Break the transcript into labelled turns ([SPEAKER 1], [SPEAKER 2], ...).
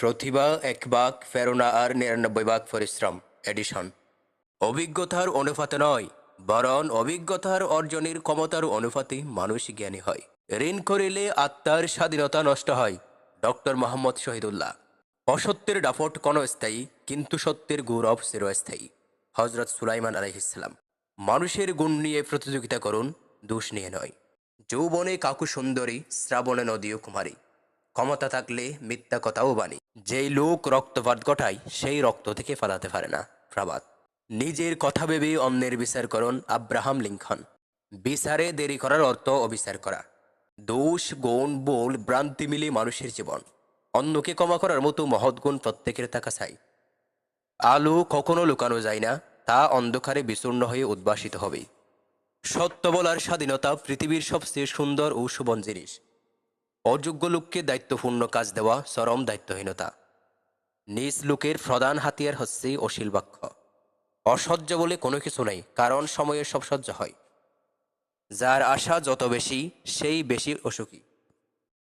[SPEAKER 1] প্রতিভা এক ভাগ ফেরোনা আর নিরানব্বই ভাগ পরিশ্রম, এডিশন। অভিজ্ঞতার অনুপাতে নয়, বরং অভিজ্ঞতার অর্জনের ক্ষমতার অনুপাতে মানুষ জ্ঞানী হয়। ঋণ করিলে আত্মার স্বাধীনতা নষ্ট হয়, ডক্টর মোহাম্মদ শহীদুল্লাহ। অসত্যের ডাফট ক্ষণস্থায়ী, কিন্তু সত্যের গৌরব চিরস্থায়ী। হজরত সুলাইমান আলহিসাল্লাম মানুষের গুণ নিয়ে প্রতিযোগিতা করুন, দোষ নিয়ে নয়। যৌবনে কাকু সুন্দরী, শ্রাবণে নদী ও কুমারী। ক্ষমতা থাকলে মিথ্যা কথাও বাণী। যেই লোক রক্তপাত ঘটায়, সেই রক্ত থেকে ফালাতে পারে না। প্রবাদ। নিজের কথা ভেবে অন্যের বিচার করুন আব্রাহাম লিঙ্কন। বিচারে দেরি করার অর্থ অবিচার করা। দোষ, গুণ বোল ভ্রান্তি মিলে মানুষের জীবন। অন্যকে ক্ষমা করার মতো মহৎ গুণ প্রত্যেকের থাকা চাই। আলো কখনো লুকানো যায় না, তা অন্ধকারে বিচূর্ণ হয়ে উদ্ভাসিত হবে। সত্য বলার স্বাধীনতা পৃথিবীর সবচেয়ে সুন্দর ও সুবন জিনিস। অযোগ্য লোককে দায়িত্বপূর্ণ কাজ দেওয়া চরম দায়িত্বহীনতা। নিজ লোকের প্রধান হাতিয়ার হচ্ছে অশীল বাক্য। অসহ্য বলে কোনো কিছু নেই, কারণ সময়ে সব সহ্য হয়। যার আশা যত বেশি, সেই বেশি অসুখী।